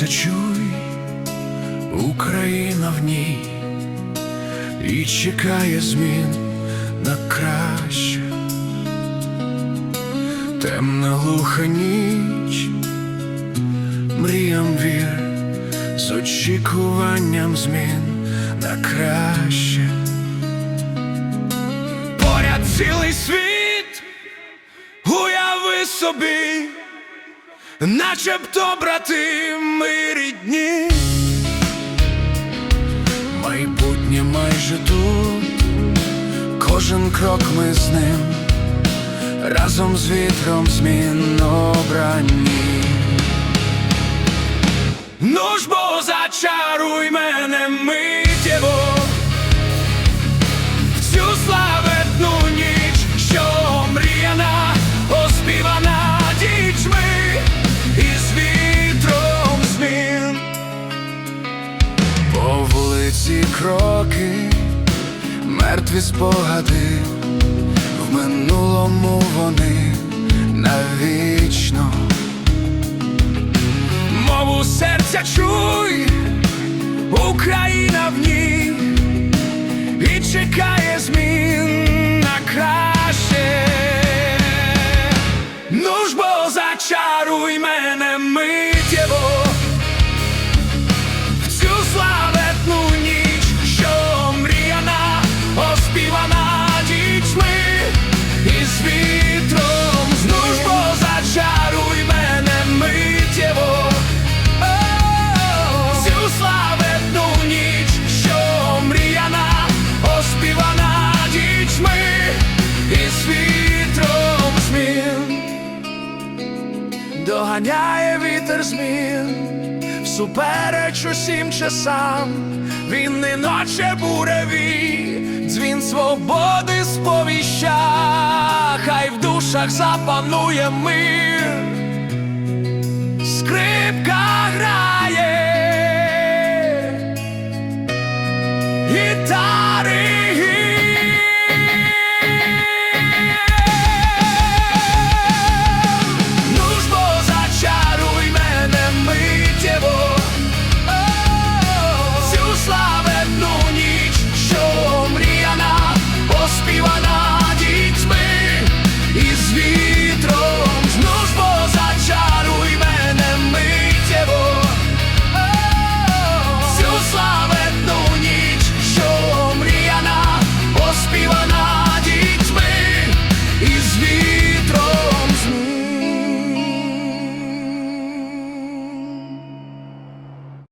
Серце чуй, Україна в ній і чекає змін на краще, темна глуха ніч, мріям вір, з очікуванням змін на краще, поряд цілий світ, уяви собі начебто брати ми рідні. Майбутнє майже тут, кожен крок ми з ним, разом з вітром змін обрані. Ну ж бо мертві спогади, в минулому вони навічно. Мову серця чуй, Україна в ній доганяє вітер змін, всупереч усім часам, він не ноче буреві, дзвін свободи сповіща, хай в душах запанує мир, скрипка грає, гітари